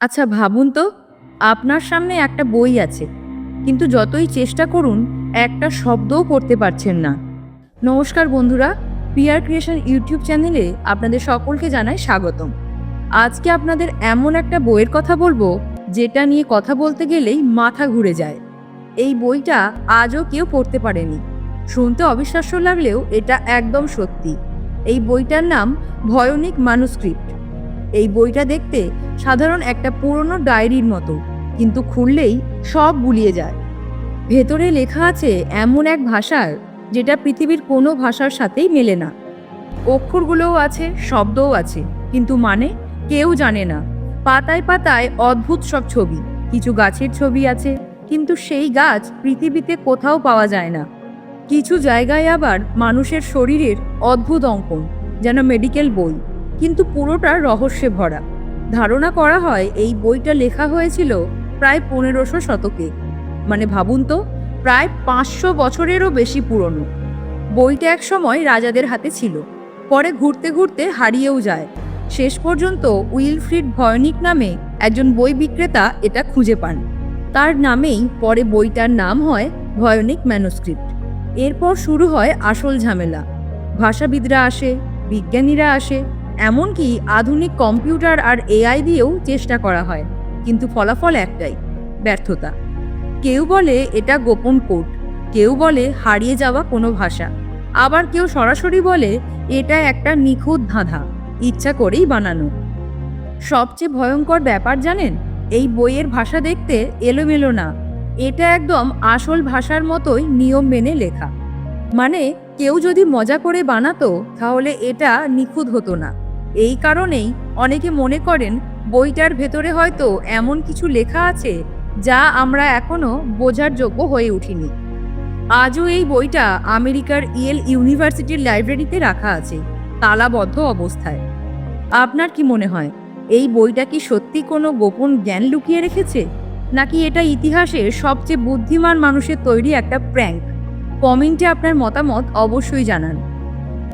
আচ্ছা ভাবুন তো, আপনার সামনে একটা বই আছে, কিন্তু যতই চেষ্টা করুন, একটা শব্দও করতে পারছেন না। নমস্কার বন্ধুরা পিয়ার ক্রিয়েশন ইউটিউব চ্যানেলে আপনাদের সকলকে জানাই স্বাগতম। আজকে আপনাদের এমন একটা বইয়ের কথা বলব, যেটা নিয়ে কথা বলতে গেলেই মাথা ঘুরে যায়। এই বইটা আজও কেউ পড়তে পারেনি। শুনতে অবিশ্বাস্য লাগলেও এটা একদম সত্যি। এই বইটার নাম ভয়নিক মানুস্ক্রিপ্ট। এই বইটা দেখতে সাধারণ একটা পুরনো ডায়েরির মতো, কিন্তু খুললেই সব গুলিয়ে যায়। ভেতরে লেখা আছে এমন এক ভাষার, যেটা পৃথিবীর কোনো ভাষার সাথেই মেলে না। অক্ষরগুলোও আছে, শব্দও আছে, কিন্তু মানে কেউ জানে না। পাতায় পাতায় অদ্ভুত সব ছবি, কিছু গাছের ছবি আছে, কিন্তু সেই গাছ পৃথিবীতে কোথাও পাওয়া যায় না। কিছু জায়গায় আবার মানুষের শরীরের অদ্ভুত অঙ্কন, যেন মেডিকেল বই। কিন্তু পুরোটা রহস্যে ভরা। ধারণা করা হয় এই বইটা লেখা হয়েছিল প্রায় পনেরোশো শতকে। মানে ভাবুন তো, প্রায় পাঁচশো বছরেরও বেশি পুরনো। বইটা এক সময় রাজাদের হাতে ছিল। পরে ঘুরতে ঘুরতে হারিয়েও যায়। শেষ পর্যন্ত উইলফ্রিড ভয়নিক নামে একজন বই বিক্রেতা এটা খুঁজে পান। তার নামেই পরে বইটার নাম হয় ভয়নিক ম্যানুস্ক্রিপ্ট। এরপর শুরু হয় আসল ঝামেলা। ভাষাবিদরা আসে, বিজ্ঞানীরা আসে এমনকি আধুনিক কম্পিউটার আর এআই দিয়েও চেষ্টা করা হয়, কিন্তু ফলাফল একটাই, ব্যর্থতা। কেউ বলে এটা গোপন কোড, কেউ বলে হারিয়ে যাওয়া কোনো ভাষা, আবার কেউ সরাসরি বলে এটা একটা নিখুঁত ধাঁধা, ইচ্ছা করেই বানানো। সবচেয়ে ভয়ঙ্কর ব্যাপার জানেন, এই বইয়ের ভাষা দেখতে এলোমেলো না, এটা একদম আসল ভাষার মতোই নিয়ম মেনে লেখা। মানে কেউ যদি মজা করে বানাতো, তাহলে এটা নিখুঁত হতো না। এই কারণেই অনেকে মনে করেন বইটার ভেতরে হয়তো এমন কিছু লেখা আছে যা আমরা এখনও বোঝার যোগ্য হয়ে উঠিনি। আজও এই বইটা আমেরিকার ইয়েল ইউনিভার্সিটির লাইব্রেরিতে রাখা আছে, তালাবদ্ধ অবস্থায়। আপনার কি মনে হয়, এই বইটা কি সত্যি কোনো গোপন জ্ঞান লুকিয়ে রেখেছে? নাকি এটা ইতিহাসের সবচেয়ে বুদ্ধিমান মানুষের তৈরি একটা প্র্যাঙ্ক? কমেন্টে আপনার মতামত অবশ্যই জানান।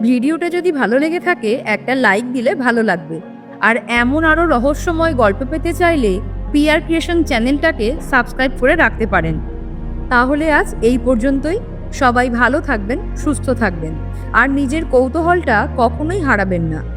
ভিডিওটা যদি ভালো লেগে থাকে, একটা লাইক দিলে ভালো লাগবে। আর এমন আরও রহস্যময় গল্প পেতে চাইলে পিআর ক্রিয়েশন চ্যানেলটাকে সাবস্ক্রাইব করে রাখতে পারেন। তাহলে আজ এই পর্যন্তই। সবাই ভালো থাকবেন, সুস্থ থাকবেন। আর নিজের কৌতূহলটা কখনোই হারাবেন না।